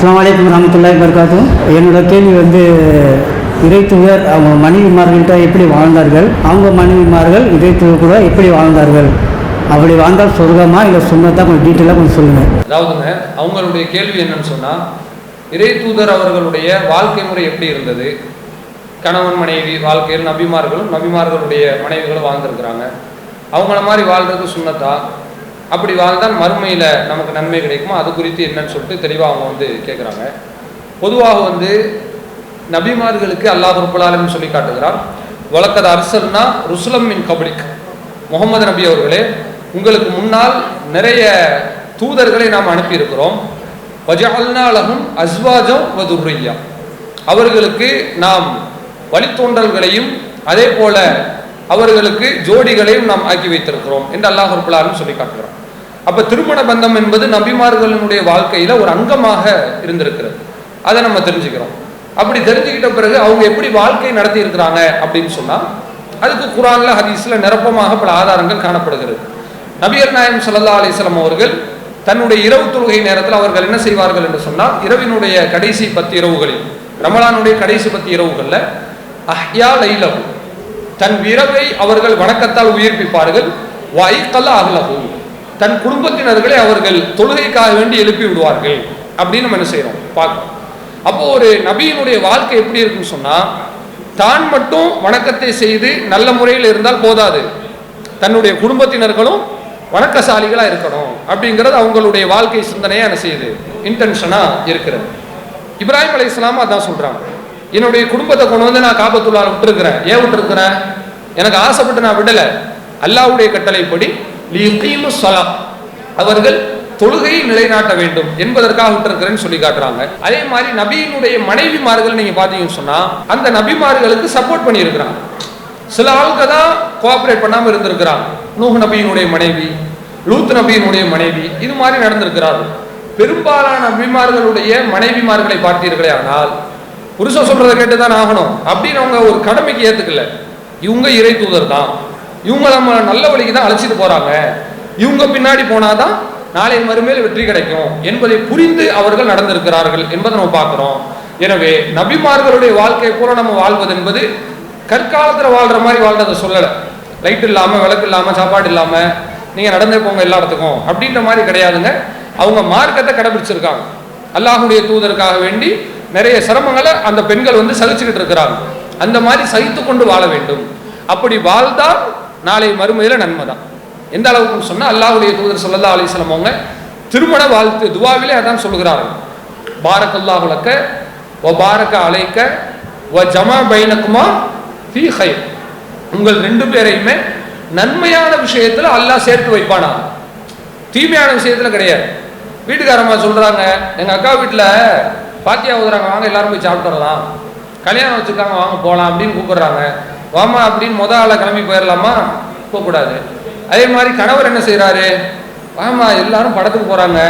அஸ்லாம் வலைக்கம் ரஹமத்துல்லாஹி வபரகாத்து என்னோட கேள்வி வந்து இறைத்துவர் அவங்க மனைவிமார்கள்ட்ட எப்படி வாழ்ந்தார்கள்? அவங்க மனைவிமார்கள் இறைத்துவர் கூட எப்படி வாழ்ந்தார்கள்? அப்படி வாழ்ந்தால் சொர்க்கமா இல்லை சொன்னதாக கொஞ்சம் டீட்டெயிலாக கொஞ்சம் சொல்லுங்கள் அதாவதுங்க அவங்களுடைய கேள்வி என்னன்னு சொன்னால் இறை தூதர் அவர்களுடைய வாழ்க்கை முறை எப்படி இருந்தது? கணவன் மனைவி வாழ்க்கையில் நபிமார்களும் நபிமார்களுடைய மனைவிகளும் வாழ்ந்திருக்கிறாங்க. அவங்கள மாதிரி வாழ்றது சுண்ணத்தா அப்படி வாழ்ந்தால் மறுமையில் நமக்கு நன்மை கிடைக்குமோ? அது குறித்து என்னன்னு சொல்லிட்டு தெளிவாக அவங்க வந்து கேட்குறாங்க பொதுவாக வந்து நபிமார்களுக்கு அல்லாஹ் ரபுல்லாலும் சொல்லி காட்டுகிறார் வழக்கத அரசர்னா ருசுலம் மின் கபடிக் முகமது நபி அவர்களே உங்களுக்கு முன்னால் நிறைய தூதர்களை நாம் அனுப்பியிருக்கிறோம். வஜஅல்னாலஹும் அஸ்வாஜம் வதுர்ரியா அவர்களுக்கு நாம் வழித்தோன்றல்களையும் அதே போல அவர்களுக்கு ஜோடிகளையும் நாம் ஆக்கி வைத்திருக்கிறோம் என்று அல்லாஹ் ரபுல்லாலும் சொல்லி காட்டுகிறோம் அப்ப திருமண பந்தம் என்பது நபிமார்களினுடைய வாழ்க்கையில ஒரு அங்கமாக இருந்திருக்கிறது. அதை நம்ம தெரிஞ்சுக்கிறோம். அப்படி தெரிஞ்சுக்கிட்ட பிறகு அவங்க எப்படி வாழ்க்கை நடத்தி இருக்கிறாங்க அப்படின்னு சொன்னா அதுக்கு குரான்ல ஹதீஸ்ல நிரப்பமாக பல ஆதாரங்கள் காணப்படுகிறது. நபியர் நாயம் சல்லா அலிஸ்லாம் அவர்கள் தன்னுடைய இரவு தொழுகை நேரத்தில் அவர்கள் என்ன செய்வார்கள் என்று சொன்னால் இரவினுடைய கடைசி பத்து இரவுகளில் ரமலானுடைய கடைசி பத்து இரவுகளில் அஹ்யா லைலகு தன் இரவை அவர்கள் வணக்கத்தால் உயிர்ப்பிப்பார்கள் வாய்க்கல்ல அகலகு தன் குடும்பத்தினர்களை அவர்கள் தொழுகைக்காக வேண்டி எழுப்பி விடுவார்கள். அப்படின்னு நம்ம என்ன செய்யறோம் பார்க்கணும் அப்போ ஒரு நபியினுடைய வாழ்க்கை எப்படி இருக்குன்னு சொன்னா தான் மட்டும் வணக்கத்தை செய்து நல்ல முறையில் இருந்தால் போதாது. தன்னுடைய குடும்பத்தினர்களும் வணக்கசாலிகளா இருக்கணும் அப்படிங்கிறது அவங்களுடைய வாழ்க்கை சிந்தனையா என்ன செய்யுது? இன்டென்ஷனா இருக்கிறது. இப்ராஹிம் அலி இஸ்லாம் அதான் சொல்றாங்க. என்னுடைய குடும்பத்தை கொண்டு வந்து நான் காபத்துள்ளால விட்டுருக்கிறேன். ஏன் விட்டுருக்கிறேன்? எனக்கு ஆசைப்பட்டு நான் விடல. அல்லாவுடைய கட்டளைப்படி லியுகீமு சலா அவர்கள் தொழுகையை நிலைநாட்ட வேண்டும் என்பதற்காக விட்டிருக்கிறேன்னு சொல்லி காட்டுறாங்க. அதே மாதிரி நபியினுடைய மனைவிமார்கள் நீங்க பாத்தீங்கன்னு சொன்னா அந்த நபிமார்களுக்கு சப்போர்ட் பண்ணியிருக்கிறாங்க. சில ஆளுக்கு தான் கோஆபரேட் பண்ணாம இருந்திருக்கிறாங்க. நூஹ் நபியினுடைய மனைவி லூத் நபியினுடைய மனைவி இது மாதிரி நடந்திருக்கிறார்கள். பெரும்பாலான நபிமார்களுடைய மனைவிமார்களை பார்த்தீர்களே ஆனால் புருஷன் சொல்றதை கேட்டு தான் ஆகணும். அப்படின்னு அவங்க ஒரு கடமைக்கு ஏத்துக்கல. இவங்க இறை தூதர் தான். இவங்க நம்ம நல்ல வழிக்கு தான் அழைச்சிட்டு போறாங்க. இவங்க பின்னாடி போனாதான் நாளை மறுமையில் வெற்றி கிடைக்கும் என்பதை புரிந்து அவர்கள் நடந்திருக்கிறார்கள் என்பதை நம்ம பார்க்கிறோம். எனவே நபிமார்களுடைய வாழ்க்கை போல நம்ம வாழ்வது என்பது கற்காலத்தில் வாழ்ற மாதிரி வாழ்றதை சொல்லலை. லைட் இல்லாமல் விளக்கு இல்லாமல் சாப்பாடு இல்லாமல் நீங்கள் நடந்தே போங்க எல்லா இடத்துக்கும் அப்படின்ற மாதிரி கிடையாதுங்க. அவங்க மார்க்கத்தை கடைபிடிச்சிருக்காங்க. அல்லாஹுடைய தூதருக்காக வேண்டி நிறைய சிரமங்களை அந்த பெண்கள் வந்து சகிச்சுக்கிட்டு இருக்கிறாங்க. அந்த மாதிரி சகித்து கொண்டு வாழ வேண்டும். அப்படி வாழ்ந்தால் நாளை மறுமையில் நன்மை தான் எந்த அளவுக்கு சொன்னால் அல்லாஹுடைய தூதர் சொல்லல்லா அலிஸ்லாம் அவங்க திருமண வாழ்த்து துவாவிலே அதான் சொல்லுகிறார்கள். பாரக் அல்லாஹுலக்க ஓ பாரக்க அலைக்க ஓ ஜமா பைனக்குமா ஃபி ஹை உங்கள் ரெண்டு பேரையுமே நன்மையான விஷயத்தில் அல்லாஹ் சேர்த்து வைப்பானா தீமையான விஷயத்தில் கிடையாது. வீட்டுக்காரம்மா சொல்கிறாங்க எங்கள் அக்கா வீட்டில் பாத்தியா ஊதுறாங்க வாங்க எல்லாரும் போய் சாப்பிட்டு வரலாம். கல்யாணம் வச்சுருக்காங்க வாங்க போகலாம் அப்படின்னு கூப்பிடுறாங்க. வாமா அப்படின்னு முத ஆளை கிளம்பி போயிடலாமா போகக்கூடாது. அதே மாதிரி கணவர் என்ன செய்கிறாரு வாமா எல்லாரும் படத்துக்கு போறாங்க.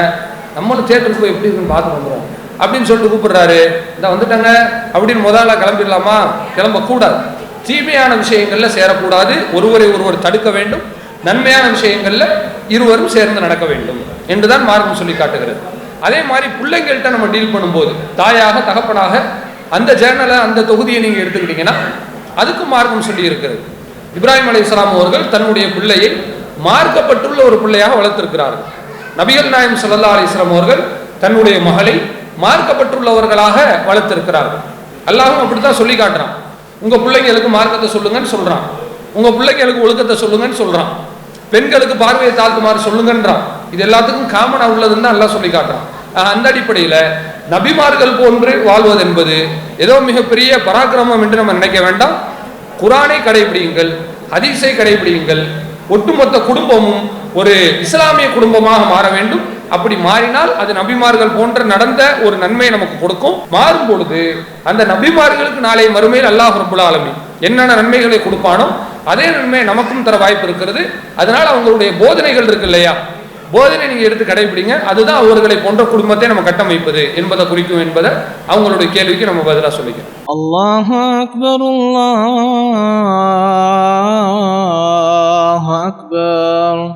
நம்மளும் தேட்டருக்கு போய் எப்படி இருக்குன்னு பார்த்து வந்துடும் அப்படின்னு சொல்லிட்டு கூப்பிடுறாரு. இந்த வந்துட்டாங்க. அப்படின்னு முத ஆளா கிளம்பிடலாமா? கிளம்பக்கூடாது. தீமையான விஷயங்கள்ல சேரக்கூடாது. ஒருவரை ஒருவர் தடுக்க வேண்டும். நன்மையான விஷயங்கள்ல இருவரும் சேர்ந்து நடக்க வேண்டும் என்றுதான் மார்க்கம் சொல்லி காட்டுகிறது. அதே மாதிரி பிள்ளைங்கள்கிட்ட நம்ம டீல் பண்ணும்போது தாயாக தகப்பனாக அந்த ஜேர்னலை அந்த தொகுதியை நீங்கள் எடுத்துக்கிட்டீங்கன்னா அதுக்கு மார்க்கம் சொல்லி இருக்கிறது. இப்ராஹிம் அலி இஸ்லாம் அவர்கள் தன்னுடைய பிள்ளையை மார்க்கப்பட்டுள்ள ஒரு பிள்ளையாக வளர்த்திருக்கிறார்கள். நபிகள் நாயம் சல்லா அலி இஸ்லாம் அவர்கள் தன்னுடைய மகளை மார்க்கப்பட்டுள்ளவர்களாக வளர்த்திருக்கிறார்கள். அல்லாஹும் அப்படித்தான் சொல்லி காட்டுறான். உங்க பிள்ளைங்களுக்கு மார்க்கத்தை சொல்லுங்கன்னு சொல்றான். உங்க பிள்ளைங்களுக்கு ஒழுக்கத்தை சொல்லுங்கன்னு சொல்றான். பெண்களுக்கு பார்வையை தாழ்த்துமாறு சொல்லுங்கன்றான். இது எல்லாத்துக்கும் காமனா உள்ளதுன்னு தான் எல்லாம் சொல்லி காட்டுறான். அந்த அடிப்படையில நபிமார்கள் போன்று வாழ்வது என்பது ஏதோ மிகப்பெரிய பராக்கிரமம் என்று நம்ம நினைக்க வேண்டாம். குரானை கடைபிடியுங்கள் ஹதீஸை கடைபிடியுங்கள். ஒட்டுமொத்த குடும்பமும் ஒரு இஸ்லாமிய குடும்பமாக மாற வேண்டும். அப்படி மாறினால் அது நபிமார்கள் போன்ற நடந்த ஒரு நன்மையை நமக்கு கொடுக்கும். மாறும் பொழுது அந்த நபிமார்களுக்கு நாளை மறுமையில் அல்லாஹ் ரபுல் ஆலமி என்னென்ன நன்மைகளை கொடுப்பானோ அதே நன்மை நமக்கும் தர வாய்ப்பு இருக்கிறது. அதனால அவங்களுடைய போதனைகள் இருக்கு இல்லையா? போதனை நீங்கள் எடுத்து கடைபிடிங்க. அதுதான் அவர்களை போன்ற குடும்பத்தை நம்ம கட்டமைப்பது என்பதை குறிக்கும் என்பதை அவங்களுடைய கேள்விக்கு நம்ம பதிலாக சொல்லிக்கிறோம். அல்லாஹ் அக்பர் அல்லாஹ் அக்பர்.